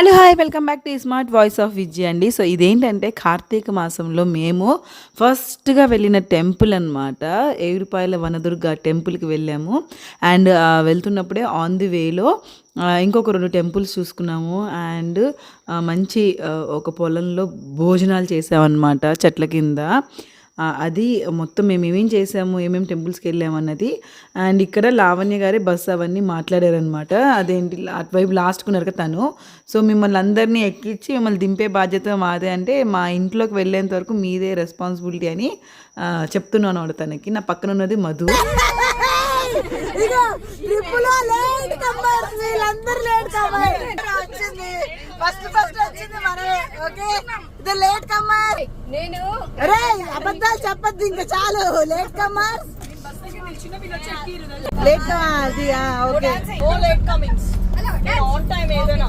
Hello hi welcome back to smart voice of Vijay అండి. So ఇదేంటంటే కార్తీక మాసంలో మేము ఫస్ట్గా వెళ్ళిన టెంపుల్ అనమాట ఏడుపాయల వనదుర్గ టెంపుల్కి వెళ్ళాము. అండ్ వెళ్తున్నప్పుడే ఆన్ ది వేలో ఇంకొక రెండు టెంపుల్స్ చూసుకున్నాము. అండ్ మంచి ఒక పొలంలో భోజనాలు చేసామన్నమాట చెట్ల కింద. అది మొత్తం మేము ఏమేం చేసాము ఏమేమి టెంపుల్స్కి వెళ్ళాము అన్నది. అండ్ ఇక్కడ లావణ్య గారే బస్ అవన్నీ మాట్లాడారనమాట అదేంటి అటువైపు లాస్ట్కి కదా తను. సో మిమ్మల్ని అందరినీ ఎక్కించి మిమ్మల్ని దింపే బాధ్యత మాదే అంటే మా ఇంట్లోకి వెళ్ళేంత వరకు మీదే రెస్పాన్సిబిలిటీ అని చెప్తున్నాను అనమాట తనకి. నా పక్కన ఉన్నది మధు. ఇగో లేట్ కమ్మర్ వీళ్ళందరూ లేట్ కమ్మర్ వచ్చింది? ఫస్ట్ ఫస్ట్ వచ్చింది మనమే ఓకే? ఇది లేట్ కమ్మర్ నేను అరే అబద్ధాలు చెప్పొద్దు ఇంకా చాలు. Late comer late comer okay. Oh late comings on time ఏదైనా.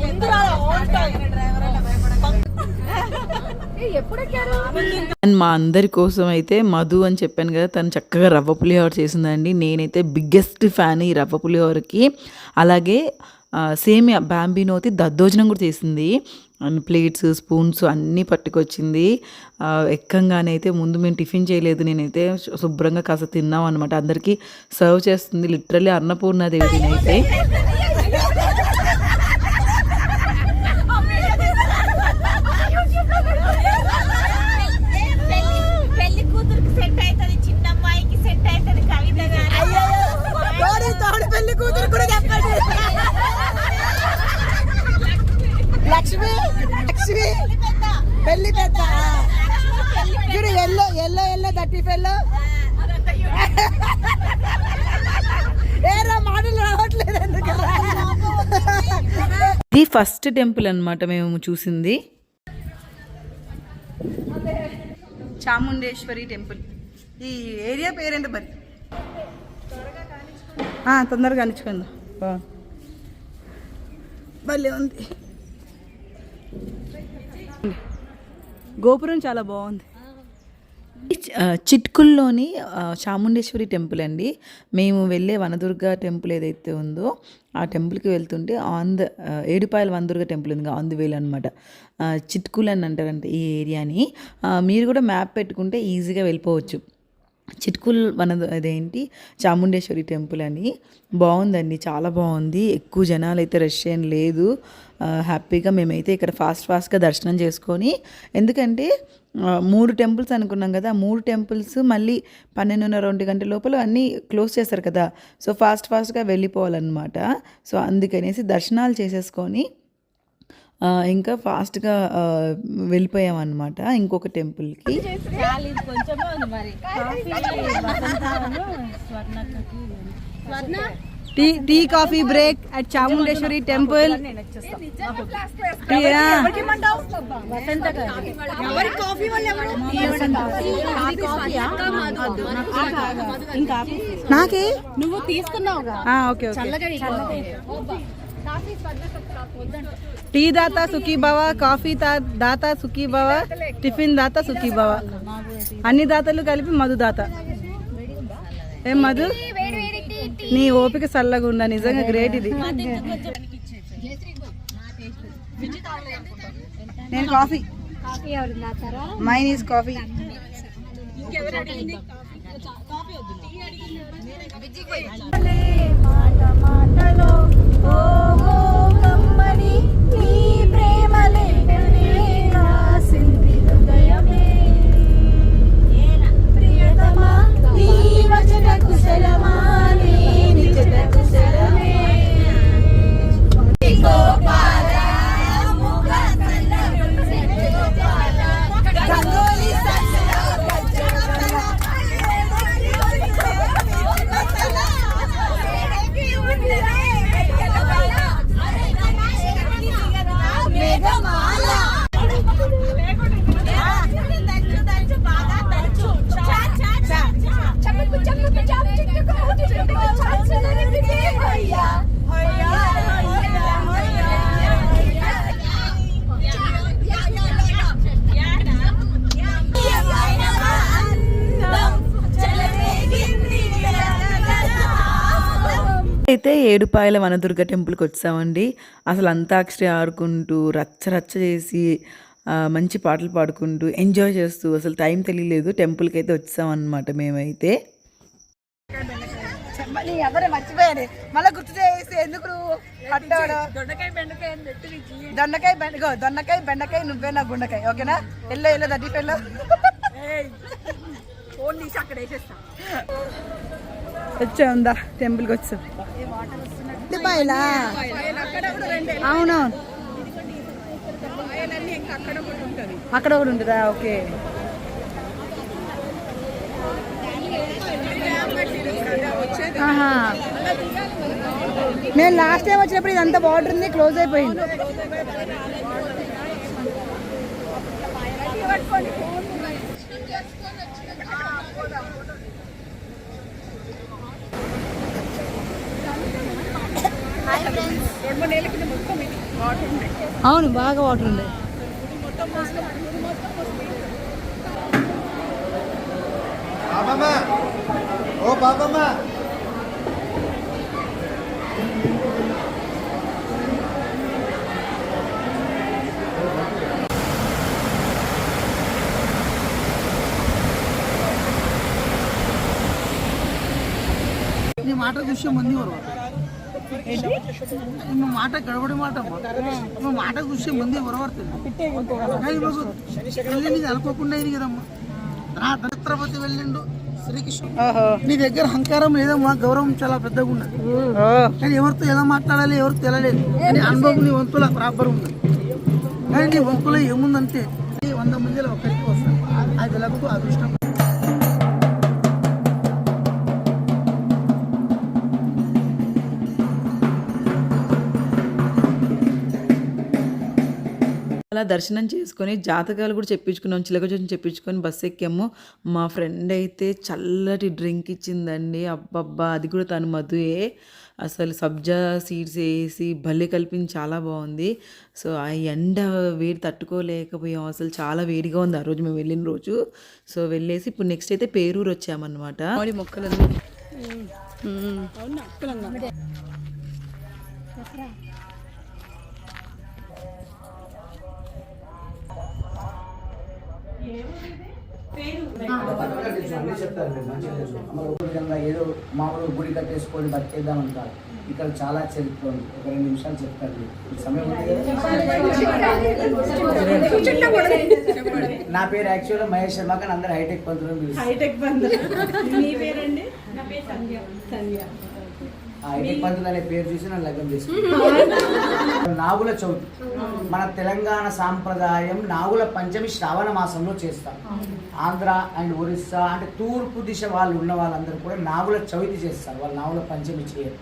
ముందు ఆన్ టైం ఎప్పుడు ఎక్కారు అండ్ మా అందరి కోసం అయితే మధు అని చెప్పాను కదా తను చక్కగా రవ్వ పులిహోర చేసిందండి. నేనైతే బిగ్గెస్ట్ ఫ్యాన్ ఈ రవ్వ పులిహోరకి. అలాగే సేమ్ సేమియా బాంబినోతి దద్దోజనం కూడా చేసింది. అండ్ ప్లేట్స్ స్పూన్స్ అన్నీ పట్టుకొచ్చింది. ఎక్కంగానైతే ఎక్కంగానే అయితే ముందు మేము టిఫిన్ చేయలేదు. నేనైతే శుభ్రంగా కాస్త తిన్నాం అనమాట అందరికీ సర్వ్ చేస్తుంది. లిటరలీ అన్నపూర్ణాదేవి నేనైతే పెళ్ళి కూతురికి సెట్ అవుతుంది చిన్న అమ్మాయికి సెట్ అవుతుంది కవిత గారు తోడు తోడు పెళ్ళి కూతురు కూడా చెప్పండి లక్ష్మి లక్ష్మి పెళ్ళి పెద్ద. చూడు ఎల్లో ఎల్లో ఎల్లో దట్టి పెళ్ళో ఏరా మాటలు రావట్లేదు ఎందుకరా ఇది ఫస్ట్ టెంపుల్ అన్నమాట మేము చూసింది. చాముండేశ్వరి టెంపుల్. ఈ ఏరియా పేరేంటి మరి? ఆ, తొందరగా అనిచుకుందాం. భలే ఉంది. గోపురం చాలా బాగుంది. చిట్కుల్లోని చాముండేశ్వరి టెంపుల్ అండి. మేము వెళ్ళే వనదుర్గ టెంపుల్ ఏదైతే ఉందో ఆ టెంపుల్కి వెళ్తుంటే on the Edupayala Vanadurga temple ఉంది ఆన్ ది వేల్ అనమాట చిట్కుల్ అని అంటారంట ఈ ఏరియాని. మీరు కూడా మ్యాప్ పెట్టుకుంటే ఈజీగా వెళ్ళిపోవచ్చు. చిట్కుల్ మన అదేంటి చాముండేశ్వరి టెంపుల్ అని. బాగుందండి చాలా బాగుంది ఎక్కువ జనాలు అయితే రష్ ఏం లేదు. హ్యాపీగా మేమైతే ఇక్కడ ఫాస్ట్ ఫాస్ట్గా దర్శనం చేసుకొని ఎందుకంటే మూడు టెంపుల్స్ అనుకున్నాం కదా మూడు టెంపుల్స్ మళ్ళీ పన్నెండున్నర రెండు గంటల లోపల అన్నీ క్లోజ్ చేస్తారు కదా. సో ఫాస్ట్ ఫాస్ట్గా వెళ్ళిపోవాలన్నమాట. సో అందుకనేసి దర్శనాలు చేసేసుకొని ఇంకా ఫాస్ట్గా వెళ్ళిపోయామన్నమాట ఇంకొక టెంపుల్కి. Tea tea coffee break at Chamundeshwari temple. నాకే? నువ్వు తీసుకున్నావుగా. Okay okay. టీ దాత సుఖీ భవ కాఫీ దాత సుఖీ భవ టిఫిన్ దాత సుఖీ భవ. అన్ని దాతలు కలిపి మధు దాత. ఏం మధు? నీ ఓపిక చల్లగా ఉందా నిజంగా గ్రేట్ ఇది. నేను కాఫీ. Mine is coffee. ప్రేమలే అయితే ఏడుపాయల వనదుర్గ టెంపుల్కి వచ్చామండి. అసలు అంతాక్షరి ఆడుకుంటూ రచ్చ రచ్చ చేసి ఆ, మంచి పాటలు పాడుకుంటూ ఎంజాయ్ చేస్తూ అసలు టైం తెలియలేదు. టెంపుల్కి అయితే వచ్చామన్నమాట మేమైతే. ఎవరే మర్చిపోయారు. మళ్ళీ గుర్తు చేసి ఎందుకు పట్టాడు? బెండకాయ దొండకాయ బెండకాయ దొండకాయ బెండకాయ నువ్వే నా గుండకాయ ఓకేనా? ఎల్లో ఎల్లో దడ్డి పెళ్ళో. ఫోన్ తీసి అక్కడ వేసేస్తా. వచ్చా ఉందా టెంపుల్కి వచ్చాం. దుబాయ్లా అవును. అక్కడ కూడా ఉంటుందా? ఓకే. నేను లాస్ట్ టైం వచ్చినప్పుడు ఇదంతా బార్డర్ ఉంది క్లోజ్ అయిపోయింది. అవును బాగా వాటర్ ఉంది పాపమ్మ ఓ పాపమ్మ ನಿಮ್ಮ ಆಟ ಖುಷಿ ಮಂದಿ ಬರುವ నువ్వు మాట గడబడి మాట నువ్వు మాట చూసి ముందే ఒరవడుతుంది నీకు అనుకోకుండా అయింది కదమ్మా. ఛత్రపతి వెళ్ళిండు శ్రీకృష్ణుడు. నీ దగ్గర అహంకారం లేదమ్మా గౌరవం చాలా పెద్దగా ఉన్నది. కానీ ఎవరితో ఎలా మాట్లాడాలి ఎవరు తెలలేదు కానీ అనుభవం నీ వంతుల ప్రాపర్ ఉంది కానీ నీ వంతులో ఏముందంటే వంద మందిలో ఒకరికి వస్తాను అది ఎలాగో అదృష్టం. అలా దర్శనం చేసుకొని జాతకాలు కూడా చెప్పించుకున్నాం చిలక జోజం చెప్పించుకొని బస్సు ఎక్కాము. మా ఫ్రెండ్ అయితే చల్లటి డ్రింక్ ఇచ్చిందండి. అబ్బబ్బా అది కూడా తను మధుయే. అసలు సబ్జా సీడ్స్ వేసి భలే కలిపింది చాలా బాగుంది. సో ఆ ఎండ వేడి తట్టుకోలేకపోయాం. అసలు చాలా వేడిగా ఉంది ఆ రోజు మేము వెళ్ళిన రోజు. సో వెళ్ళేసి ఇప్పుడు నెక్స్ట్ అయితే పేరూరు వచ్చామన్నమాట. మొక్కలు అన్ని చెప్తారు మీరు మంచిగా తెలుసు అమలు విధంగా ఏదో మామూలు గుడి కట్టేసుకొని బతికేద్దాం అంటారు ఇక్కడ చాలా చరిత్ర ఉంది ఒక రెండు నిమిషాలు చెప్తారు మీరు. సమయం? నా పేరు యాక్చువల్గా మహేష్ శర్మ కానీ అందరు హైటెక్ పంతులు హైటెక్ బంద్ మీ పేరండి నా పేరు సంధ్య సంధ్య అనే పేరు చూసి నన్ను లగ్నం చేసుకున్నాను నాగుల చవితి. మన తెలంగాణ సాంప్రదాయం నాగుల పంచమి శ్రావణ మాసంలో చేస్తాం. ఆంధ్ర అండ్ ఒరిస్సా అంటే తూర్పు దిశ వాళ్ళు ఉన్న వాళ్ళందరూ కూడా నాగుల చవితి చేస్తారు. వాళ్ళు నాగుల పంచమి చేయరు.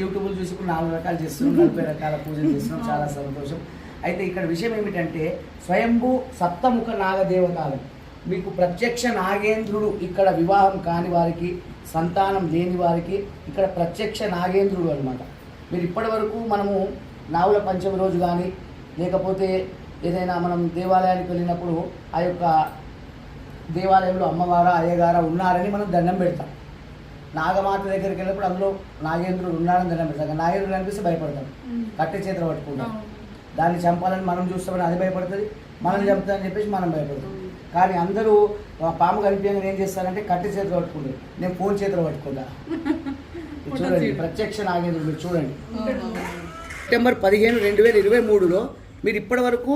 యూట్యూబ్లో చూసి ఇప్పుడు నాలుగు రకాలు చేస్తున్నాం నలభై రకాల పూజలు చేస్తున్నాం చాలా సంతోషం. అయితే ఇక్కడ విషయం ఏమిటంటే స్వయంభూ సప్తముఖ నాగదేవతాలు. మీకు ప్రత్యక్ష నాగేంద్రుడు ఇక్కడ వివాహం కాని వారికి సంతానం లేని వారికి ఇక్కడ ప్రత్యక్ష నాగేంద్రుడు అన్నమాట. మీరు ఇప్పటి వరకు మనము నావుల పంచమి రోజు కానీ లేకపోతే ఏదైనా మనం దేవాలయానికి వెళ్ళినప్పుడు ఆ యొక్క దేవాలయంలో అమ్మవారా అయ్యగారా ఉన్నారని మనం దండం పెడతాం. నాగమాత దగ్గరికి వెళ్ళినప్పుడు అందులో నాగేంద్రుడు ఉన్నాడని దండం పెడతాం. నాగేంద్రుడు కనిపిస్తే భయపడతాం. కట్టె చేతులు పట్టుకుంటాం. దాన్ని చంపాలని మనం చూస్తామని అది భయపడుతుంది. మనం చంపుతామని చెప్పేసి మనం భయపడతాం. కానీ అందరూ పాము కనిపించగానే ఏం చేస్తారంటే కట్టె చేతులు పట్టుకుంటారు. నేను ఫోన్ చేతులు పట్టుకుంటా. చూడండి ప్రత్యక్ష నాగేంద్రుడు మీరు చూడండి. సెప్టెంబర్ పదిహేను రెండు వేల ఇరవై మూడులో మీరు ఇప్పటి వరకు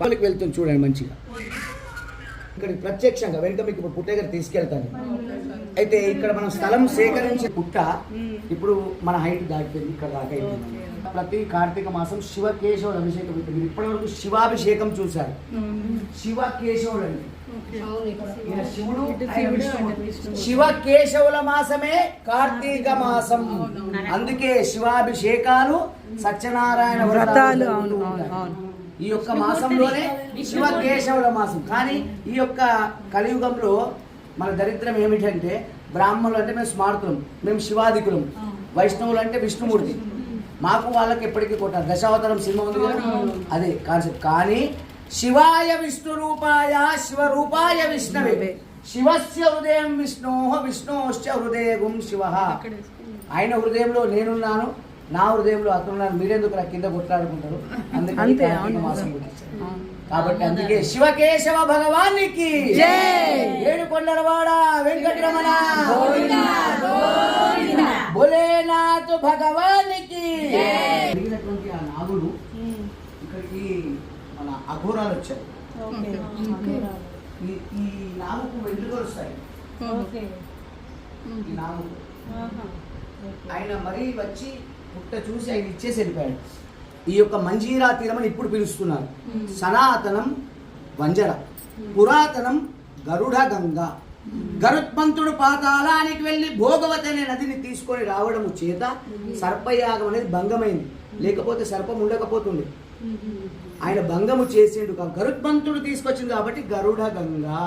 వాళ్ళకి వెళ్తుంది చూడండి మంచిగా. ఇక్కడ ప్రత్యక్షంగా వెనుక మీకు ఇప్పుడు పుట్ట దగ్గర తీసుకెళ్తాను. అయితే ఇక్కడ మనం స్థలం సేకరించే పుట్ట ఇప్పుడు మన హైట్ దాటిపోయింది ఇక్కడ దాకా ప్రతి కార్తీక మాసం శివకేశవుల అభిషేకం ఉంటుంది మీరు ఇప్పటి వరకు శివాభిషేకం చూశారు. శివకేశవులు అండి ఈయన శివుడు విష్ణువు. శివకేశవుల మాసమే కార్తీక మాసం. అందుకే శివాభిషేకాలు సత్యనారాయణ వ్రతాలు, అవును, ఉంటాయి. అవును, ఈ యొక్క మాసంలోనే శివ కేశవుల మాసం. కానీ ఈ యొక్క కలియుగంలో మన దరిద్రం ఏమిటంటే బ్రాహ్మణులు అంటే మేము స్మార్తులం మేము శివాదికులం వైష్ణవులు అంటే విష్ణుమూర్తి. మాకు వాళ్ళకి ఎప్పటికీ కొట్టారు దశావతారం సినిమా ఉంది కదా? అదే కాన్సెప్ట్. కానీ శివాయ విష్ణు రూపాయ శివ రూపాయ విష్ణవే. శివస్య హృదయం విష్ణో విష్ణోశ్చ హృదయగుం శివ. ఆయన హృదయంలో నేనున్నాను. నా హృదయంలో అతనున్నాను మీరెందుకు నా కింద కొట్లాడుకుంటారు? అందుకని. మాసం గుర్తించారు. కాబట్టి అందుకే శివకేశవ భగవానికి ఏడు కొండలవాడ వెంకటరమణ భోలేనాథ్ భగవానికి జరిగినటువంటి ఆ నాగులు ఇక్కడికి మన అఘోరాలు వచ్చారు. ఈ ఈ నాగుకు వెంట్రుకలు వస్తాయి. ఈ నాగుకు. ఆయన మరీ వచ్చి పుట్ట చూసి ఆయన ఇచ్చేసి వెళ్ళిపోయాడు. ఈ యొక్క మంజీరా తీరమని ఇప్పుడు పిలుస్తున్నారు. సనాతనం వంజర పురాతనం గరుడ గంగ. గరుత్మంతుడు పాతాళానికి వెళ్ళి భోగవతి అనే నదిని తీసుకొని రావడము చేత సర్పయాగం అనేది భంగమైంది. లేకపోతే సర్పం ఉండకపోతుండే. ఆయన భంగము చేసిండు గరుత్మంతుడు తీసుకొచ్చింది కాబట్టి గరుడ గంగా.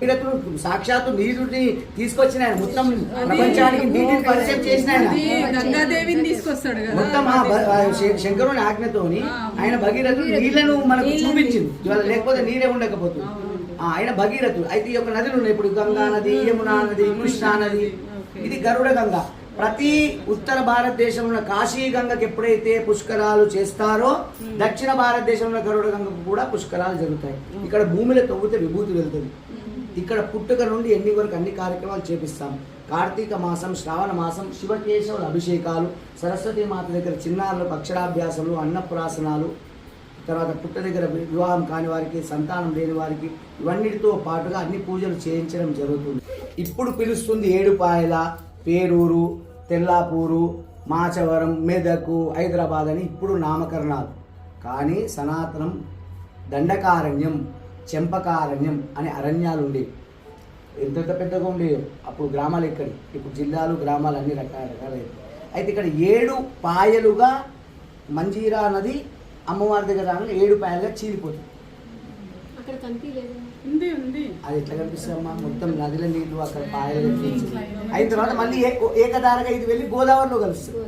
భగీరథుడు సాక్షాత్తు నీరుని తీసుకొచ్చిన ఆయన మొత్తం ప్రపంచానికి నీటిని పరిచయం చేసిన ఆయన. తీసుకొస్తాడు మొత్తం శంకరుని ఆజ్ఞతోని ఆయన భగీరథుడు నీళ్ళను మనకు చూపించింది. ఇవాళ లేకపోతే నీరే ఉండకపోతుంది. ఆయన భగీరథుడు. అయితే ఈ యొక్క నదులు ఉన్నాయి. ఇప్పుడు గంగా నది యమునా నది కృష్ణా నది. ఇది గరుడ గంగ. ప్రతి ఉత్తర భారతదేశంలో కాశీ గంగకి ఎప్పుడైతే పుష్కరాలు చేస్తారో దక్షిణ భారతదేశంలో గరుడ గంగకు కూడా పుష్కరాలు జరుగుతాయి. ఇక్కడ భూమిలో తవ్వితే విభూతి వెళ్తుంది. ఇక్కడ పుట్టుక నుండి ఎన్ని వరకు అన్ని కార్యక్రమాలు చేపిస్తాం. కార్తీక మాసం శ్రావణ మాసం శివకేశవుల అభిషేకాలు సరస్వతి మాత దగ్గర చిన్నారులకు అక్షరాభ్యాసములు అన్నప్రాసనాలు తర్వాత పుట్ట దగ్గర వివాహం కాని వారికి సంతానం లేని వారికి ఇవన్నిటితో పాటుగా అన్ని పూజలు చేయించడం జరుగుతుంది. ఇప్పుడు పిలుస్తుంది ఏడుపాయల పేరూరు తెల్లాపూరు మాచవరం మెదకు హైదరాబాద్ అని ఇప్పుడు నామకరణాలు. కానీ సనాతనం దండకారణ్యం చెంపకారణ్యం అనే అరణ్యాలు ఉండేవి ఎంత పెద్దగా ఉండేవి. అప్పుడు గ్రామాలు ఎక్కడి? ఇప్పుడు జిల్లాలు గ్రామాలు అన్ని రకాల అయితే ఇక్కడ ఏడు పాయలుగా మంజీరా నది అమ్మవారి దగ్గర రాగానే ఏడు పాయలుగా చీలిపోతుంది. అది ఎట్లా కనిపిస్తుంది అమ్మా మొత్తం నదిల నీళ్ళు అక్కడ పాయలు అయిన తర్వాత మళ్ళీ ఏకధారగా ఇది వెళ్ళి గోదావరిలో కలుస్తుంది.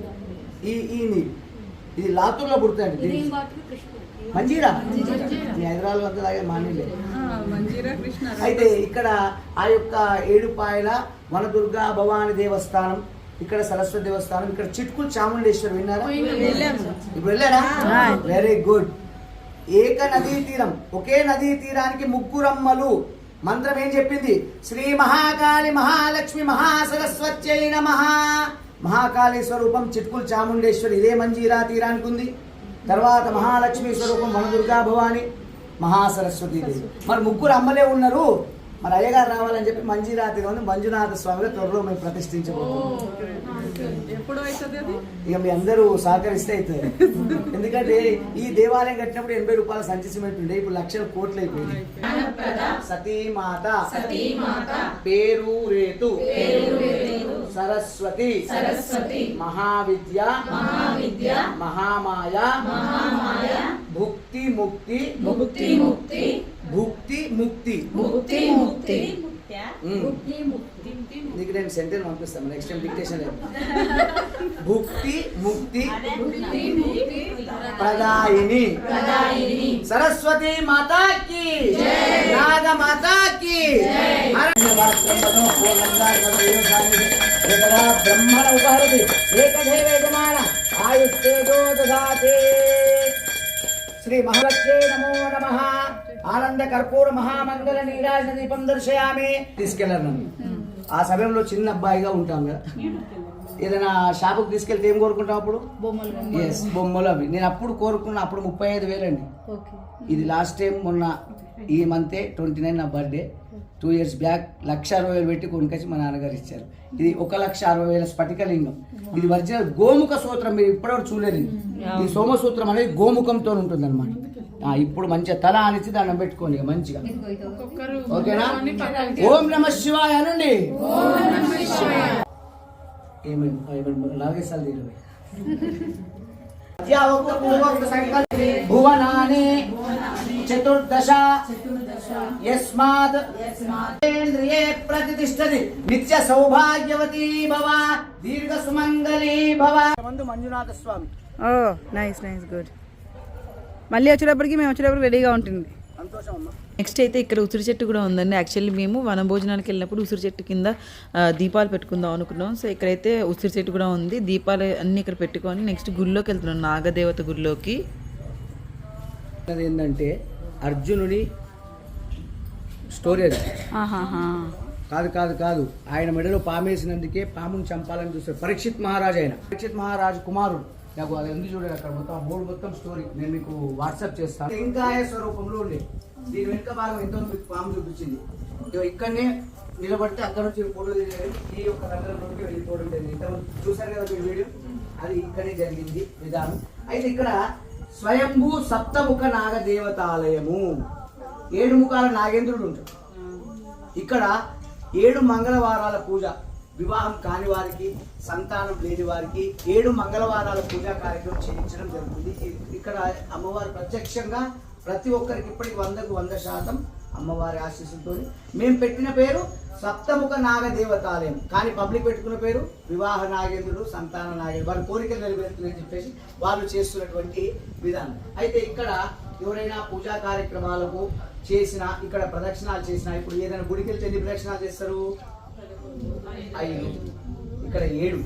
ఈ ఈ నీరు. ఇది లాతూర్లో పుడుతుంది మంజీరా? హైదరాబాద్ అంతా తాగే మానేలే. అయితే ఇక్కడ ఆ యొక్క ఏడుపాయల వనదుర్గా భవాని దేవస్థానం ఇక్కడ సరస్వతి దేవస్థానం ఇక్కడ చిట్కుల్ చాముండేశ్వరి విన్నారా? ఇప్పుడు వెళ్ళారా? Very good. ఏక నదీ తీరం ఒకే నదీ తీరానికి ముగ్గురమ్మలు మంత్రం ఏం చెప్పింది? శ్రీ మహాకాళి మహాలక్ష్మి మహాసరస్వత్యై నమ. మహాకాళి స్వరూపం చిట్కుల్ చాముండేశ్వరి ఇదే మంజీరా తీరానికి ఉంది. తర్వాత మహాలక్ష్మి స్వరూపం వనదుర్గా భవాని మహాసరస్వతి దేవి మరి ముగ్గురు అమ్మలే ఉన్నారు. మరి అయ్యగారు రావాలని చెప్పి మంజీరా తీరం మంజునాథ స్వామిగా త్వరలో మేము ప్రతిష్ఠించబోతున్నాం. ఎప్పుడు అవుతుంది అది? ఇక మీ అందరూ సహకరిస్తే అవుతుంది. ఎందుకంటే ఈ దేవాలయం కట్టినప్పుడు ఎనభై రూపాయల సంచి సిమెంట్ ఉండే ఇప్పుడు లక్షల కోట్లు అయిపోయింది సతీమాత పేరు రేతు సరస్వతి సరస్వతి మహావిద్య మహావిద్య మహామాయ మహామాయ భుక్తి ముక్తి ముక్తి ముక్తి. భుక్తి ముక్తి ముక్తి. ముక్తి నీకు నేను సెంటెన్స్ పంపిస్తాను నెక్స్ట్ టైం డిక్టేషన్ లేదు. భుక్తి ముక్తి. ప్రదాయిని. సరస్వతి మాతాకి. నాగ మాతాకి బ్రహ్మణ ఉపహరతి ఏకదేవేదమాన ఆయుస్తేజో దదాతే శ్రీ మహాలక్ష్మీ నమో నమ ఆనంద కర్పూర మహామంగళ నీరాజన దీపం దర్శయామి తీసుకెళ్ళారు నన్ను. ఆ సమయంలో చిన్న అబ్బాయిగా ఉంటాం కదా. ఏదైనా షాపుకి తీసుకెళ్తే ఏం కోరుకుంటాం అప్పుడు? బొమ్మలు ఎస్ బొమ్మలు అవి. నేను అప్పుడు కోరుకున్న అప్పుడు ముప్పై ఐదు వేలండి. ఇది లాస్ట్ టైం మొన్న ఈ మంతే ట్వంటీ నైన్ నా birthday two years back lakh అరవై వేలు పెట్టి కొనుకొచ్చి మా నాన్నగారు ఇచ్చారు. ఇది ఒక లక్ష అరవై వేల స్ఫటికలింగం. ఇది ఒరిజినల్ గోముఖ సూత్రం మీరు ఇప్పటివరకు చూడలేదు. ఇది. ఈ సోమసూత్రం అనేది గోముఖంతో ఉంటుంది అనమాట ఇప్పుడు మంచిగా తల ఆనిచ్చి దండం పెట్టుకోండి ఇక మంచిగా. ఓకేనా? ఓం నమ శివాయ అనండి. లాగేసాలి భువనాని చతుర్దశ యస్మాత్ ఇంద్రియే ప్రతిష్టది నిత్య సౌభాగ్యవతి భవ దీర్ఘ సుమంగళీ భవ. మందు Manjunatha Swami. Oh nice nice good. మళ్ళీ వచ్చేటప్పటికి మేము వచ్చేటప్పుడు రెడీగా ఉంటుంది నెక్స్ట్ అయితే ఇక్కడ ఉసిరి చెట్టు కూడా ఉందండి. యాక్చువల్లీ మేము వన భోజనానికి వెళ్ళినప్పుడు ఉసిరి చెట్టు కింద దీపాలు పెట్టుకుందాం అనుకున్నాం. సో ఇక్కడైతే ఉసిరి చెట్టు కూడా ఉంది. దీపాలు అన్నీ ఇక్కడ పెట్టుకొని నెక్స్ట్ గుళ్ళోకి వెళ్తున్నాం. నాగదేవత గుళ్ళోకి. అది ఏంటంటే అర్జునుడి స్టోరీ అది. కాదు కాదు కాదు. ఆయన మెడలో పామేసినందుకే పాముని చంపాలని చూస్తారు పరీక్షిత్ మహారాజు ఆయన. పరీక్షిత్ మహారాజు కుమారుడు. నాకు అది ఉంది చూడండి అక్కడ మొత్తం మూడు బోర్డు మొత్తం స్టోరీ నేను మీకు వాట్సాప్ చేస్తాను టెంకాయ స్వరూపంలో ఉండే. దీని వెనుక భాగం ఎంతో మీకు పాము చూపించింది. ఇక్కడనే నిలబడితే అక్కడ నుంచి ఫోటో తీసేది ఈ యొక్క రంగంలోకి వెళ్ళిపోవడం జరిగింది. ఇంతకుముందు చూసారు కదా మీరు వీడియో? అది ఇక్కడే జరిగింది విధానం. అయితే ఇక్కడ స్వయంభూ సప్తముఖ నాగదేవతాలయము. ఏడు ముఖాల నాగేంద్రుడు ఉంటాడు. ఇక్కడ ఏడు మంగళవారాల పూజ. వివాహం కాని వారికి సంతానం లేని వారికి ఏడు మంగళవారాల పూజా కార్యక్రమం చేయించడం జరుగుతుంది. ఇక్కడ అమ్మవారు ప్రత్యక్షంగా ప్రతి ఒక్కరికి ఇప్పటికి వందకు వంద శాతం అమ్మవారి ఆశీస్సులతో మేము పెట్టిన పేరు సప్తముఖ నాగదేవతాలయం. కానీ పబ్లిక్ పెట్టుకున్న పేరు వివాహ నాగేంద్రుడు సంతాన నాగేంద్రుడు. వారి కోరికలు నెరవేరుతుందని చెప్పేసి వాళ్ళు చేస్తున్నటువంటి విధానం. అయితే ఇక్కడ ఎవరైనా పూజా కార్యక్రమాలకు చేసిన ఇక్కడ ప్రదక్షిణాలు చేసిన ఇప్పుడు ఏదైనా గుడికి వెళ్తే ఎన్ని ప్రదక్షిణాలు చేస్తారు? ఐదు. ఇక్కడ ఏడు.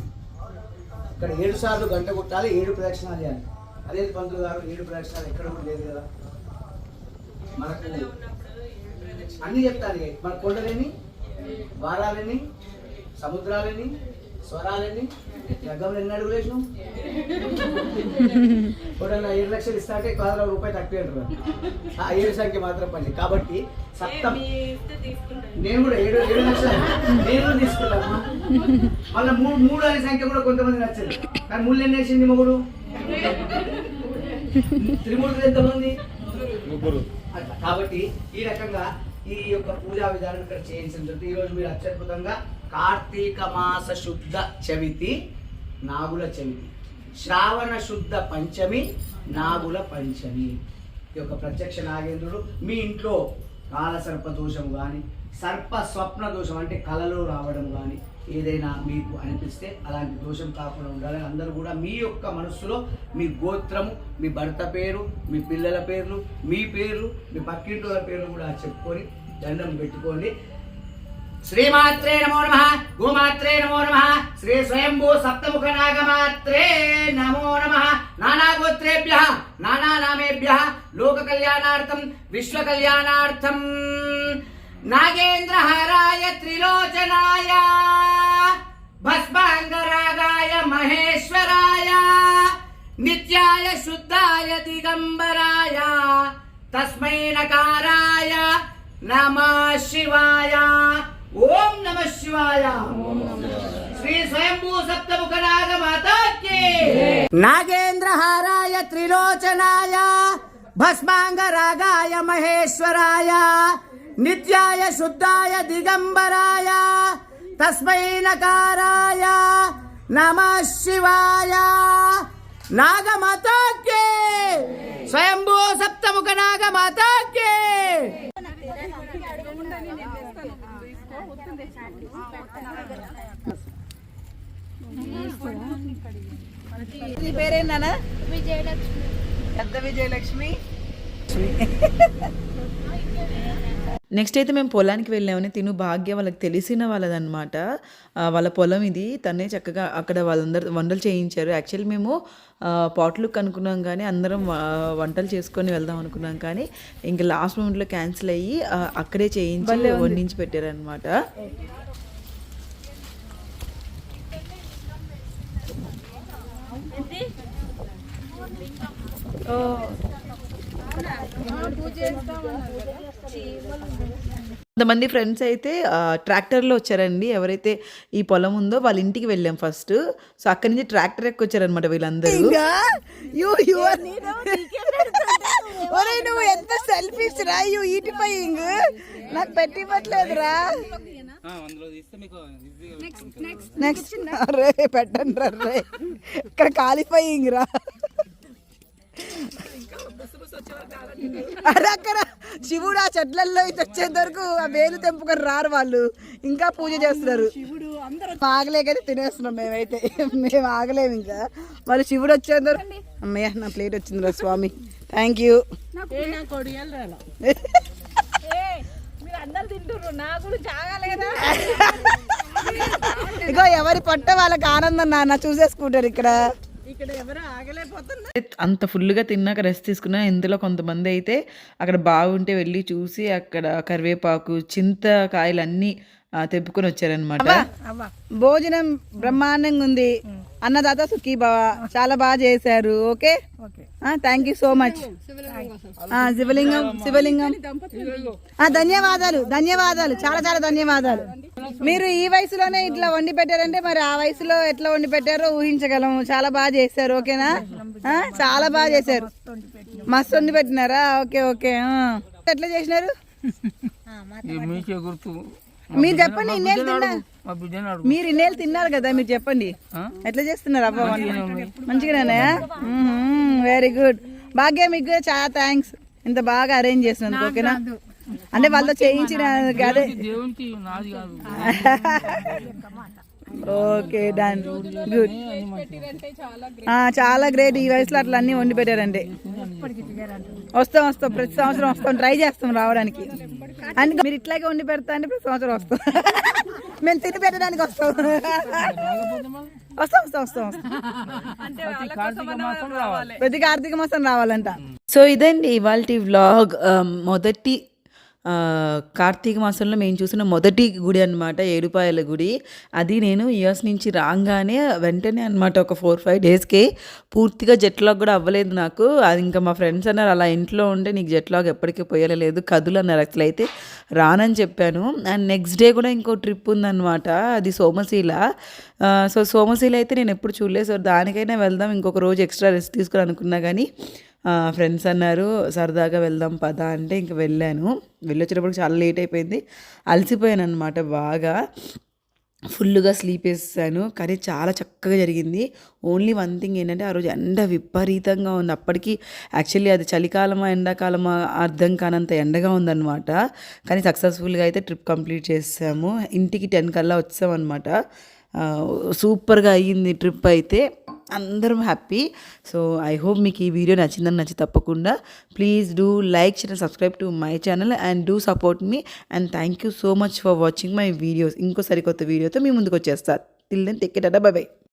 ఇక్కడ ఏడు సార్లు గంట కొట్టాలి ఏడు ప్రదక్షిణాలు చేయాలి. అదే పంతులు గారు ఏడు ప్రదక్షిణాలు ఎక్కడ కూడా లేదు కదా. మనకు అన్ని చెప్తాను మన కొండలేని వారాలని సముద్రాలని స్వరాలని జగ్గం ఎన్ని అడుగులు వేసినాం చూడండి ఏడు లక్షలు ఇస్తా అంటే పదహారు రూపాయలు తక్కువ ఆ ఏడు సంఖ్య మాత్రం పని. కాబట్టి సప్తం నేను కూడా ఏడు ఏడు లక్షలు నేను తీసుకున్నాను మళ్ళీ మూడు మూడు అనే సంఖ్య కూడా కొంతమంది నచ్చదు. కానీ మూడు ఎన్ని వేసింది మొగుడు? త్రిమూర్తులు ఎంతమంది? అట్లా. కాబట్టి ఈ రకంగా ఈ యొక్క పూజా విధానం ఇక్కడ చేయించడం జరుగుతుంది. ఈ రోజు మీరు అత్యద్భుతంగా కార్తీక మాస శుద్ధ చవితి నాగుల చవితి శ్రావణ శుద్ధ పంచమి నాగుల పంచమి. ఈ యొక్క ప్రత్యక్ష నాగేంద్రుడు మీ ఇంట్లో కాల సర్ప దోషం కానీ సర్ప స్వప్న దోషం అంటే కలలో రావడం కానీ ఏదైనా మీకు అనిపిస్తే అలాంటి దోషం కాకుండా ఉండాలని అందరూ కూడా మీ యొక్క మనస్సులో మీ గోత్రము మీ భర్త పేరు మీ పిల్లల పేర్లు మీ పేర్లు మీ పక్కింటి వాళ్ళ పేర్లు కూడా చెప్పుకొని దండం పెట్టుకోండి. శ్రీమాత్రే నమో నమ గోమాత్రే నమో నమ శ్రీ స్వయంభూ సప్తముఖ నాగమాత్రే నమో నమ. నానాగోత్రేభ్య నానానామేభ్య లోక కళ్యాణార్థం విశ్వ కళ్యాణార్థం నాగేంద్రహారాయ త్రిలోచనాయ భస్మాంగరాగాయ మహేశ్వరాయ నిత్యాయ శుద్ధాయ దిగంబరాయ తస్మై నకారాయ నమ శివాయ. ఓం నమ శివాయ. శ్రీ స్వయంభూ సప్తముఖ నాగ మాతాకి నాగేంద్రహారాయ త్రిలోచనాయ భస్మాంగరాగాయ మహేశ్వరాయ నిత్యాయ శుద్ధాయ దిగంబరాయ తస్మై నకారాయ నమ శివాయ. నాగమాతాకి. స్వయంభూ సప్తముఖ నాగమాతాకి నీ పేరేందనా విజయలక్ష్మి పెద్ద విజయలక్ష్మి. నెక్స్ట్ అయితే మేము పొలానికి వెళ్ళామని తిను భాగ్య వాళ్ళకి తెలిసిన వాళ్ళదన్నమాట. ఆ, వాళ్ళ పొలం ఇది. తనే చక్కగా అక్కడ వాళ్ళందరూ వంటలు చేయించారు. యాక్చువల్లీ మేము పాట్లుక్ అనుకున్నాం కానీ అందరం వంటలు చేసుకొని వెళ్దాం అనుకున్నాం కానీ ఇంకా లాస్ట్ మూమెంట్లో క్యాన్సిల్ అయ్యి అక్కడే చేయించి వండించి పెట్టారనమాట కొంతమంది ఫ్రెండ్స్ అయితే ట్రాక్టర్లో వచ్చారండి. ఎవరైతే ఈ పొలం ఉందో వాళ్ళ ఇంటికి వెళ్ళాం ఫస్ట్. సో అక్కడి నుంచి ట్రాక్టర్ ఎక్కి వచ్చారనమాట వీళ్ళందరూ నువ్వు ఎంత సెల్ఫీస్ రా యూ ఈటిఫైయింగ్ నాకు నెక్స్ట్ రే పెట్టండి రా రే ఇక్కడ కాలిఫైయింగ్ రా. అరే అక్కడ శివుడు ఆ చెట్లలో ఇటు వచ్చేంత వరకు ఆ వేలు తెంపుకొని రారు వాళ్ళు. ఇంకా పూజ చేస్తున్నారు ఆగలేకైతే తినేస్తున్నాం మేమైతే. మేము ఆగలేము ఇంకా. వాళ్ళు శివుడు వచ్చేంత వరకు అమ్మయ్య నా ప్లేట్ వచ్చిందిరా స్వామి. థ్యాంక్ యూ అందరు తింటున్నారు నా గురించి ఆగలేదా ఇగో ఎవరి పొట్ట వాళ్ళకి ఆనందం నాన్న. చూసేసుకుంటారు ఇక్కడ. అంత ఫుల్గా తిన్నాక రెస్ట్ తీసుకున్నా ఇందులో కొంతమంది అయితే అక్కడ బాగుంటే వెళ్ళి చూసి అక్కడ కరివేపాకు చింతకాయలు అన్నీ ఆ, తెంపుకొని వచ్చారనమాట భోజనం బ్రహ్మాండంగా ఉంది. అన్నదాత సుఖీ భవ చాలా బాగా చేశారు. Okay? Thank you so much శివలింగం శివలింగం. ఆ, ధన్యవాదాలు ధన్యవాదాలు. చాలా చాలా ధన్యవాదాలు. మీరు ఈ వయసులోనే ఇట్లా వండి పెట్టారంటే మరి ఆ వయసులో ఎట్లా వండి పెట్టారో ఊహించగలము చాలా బాగా చేశారు ఓకేనా? ఆ, చాలా బాగా చేశారు. మస్తు వండి పెట్టినారా? Okay okay. ఆ. ఎట్లా చేసినారు? గుర్తు. మీరు చెప్పండి ఇన్నేళ్ళు తిన్నా. మీరు ఇన్నేళ్ళు తిన్నారు కదా మీరు చెప్పండి. ఎట్లా చేస్తున్నారు అబ్బా మంచిగానే వెరీ గుడ్ భాగ్య మీకు చాలా థ్యాంక్స్ ఇంత బాగా అరేంజ్ చేసినందుకు ఓకేనా? అంటే వాళ్ళతో చేయించిన అదే ఓకే డన్ గుడ్ చాలా గ్రేట్ ఈ వయసులో అట్లా అన్ని వండి పెట్టారంటే వస్తాం వస్తాం. ప్రతి సంవత్సరం వస్తాం. ట్రై చేస్తాం రావడానికి. అందుకే మీరు ఇట్లాగే వండి పెడతా అంటే ప్రతి సంవత్సరం వస్తాం. మేము తిని పెట్టడానికి వస్తాం. వస్తాం వస్తాం వస్తాం ప్రతి కార్తీక మాసం రావాలంట. సో ఇదండి ఇవాళ వ్లాగ్ మొదటి కార్తీక మాసంలో మేము చూసిన మొదటి గుడి అనమాట ఏడుపాయల గుడి. అది నేను ఇయర్స్ నుంచి రాగానే వెంటనే అనమాట ఒక ఫోర్ ఫైవ్ డేస్కి పూర్తిగా జెట్లాగ్ కూడా అవ్వలేదు నాకు. అది ఇంకా మా ఫ్రెండ్స్ అన్నారు అలా ఇంట్లో ఉంటే నీకు జెట్లాగ్ ఎప్పటికీ పోయలేదు కదులు అన్నారు. అసలు అయితే రానని చెప్పాను. అండ్ నెక్స్ట్ డే కూడా ఇంకో ట్రిప్ ఉందన్నమాట అది సోమశీల. సో సోమశీల అయితే నేను ఎప్పుడు చూడలేదు. సో దానికైనా వెళ్దాం ఇంకొక రోజు ఎక్స్ట్రా రెస్ట్ తీసుకుని అనుకున్నా కానీ ఫ్రెండ్స్ అన్నారు సరదాగా వెళ్దాం పదా అంటే ఇంక వెళ్ళాను. వెళ్ళొచ్చేటప్పుడు చాలా లేట్ అయిపోయింది. అలసిపోయాను అనమాట బాగా. ఫుల్గా స్లీప్ వేసాను కానీ చాలా చక్కగా జరిగింది. ఓన్లీ వన్ థింగ్ ఏంటంటే ఆ రోజు ఎండ విపరీతంగా ఉంది. అప్పటికి యాక్చువల్లీ అది చలికాలమా ఎండాకాలమా అర్థం కానంత ఎండగా ఉందన్నమాట. కానీ సక్సెస్ఫుల్గా అయితే ట్రిప్ కంప్లీట్ చేసాము. ఇంటికి టెన్ కల్లా వచ్చామన్నమాట. సూపర్గా అయ్యింది ట్రిప్ అయితే అందరం హ్యాపీ. సో ఐ హోప్ మీకు ఈ వీడియో నచ్చిందని నచ్చి తప్పకుండా. Please do like channel subscribe to my channel and do support me. And thank you so much for watching my videos. ఇంకో సరికొత్త వీడియోతో మీ ముందుకు వచ్చేస్తా. Till then take it bye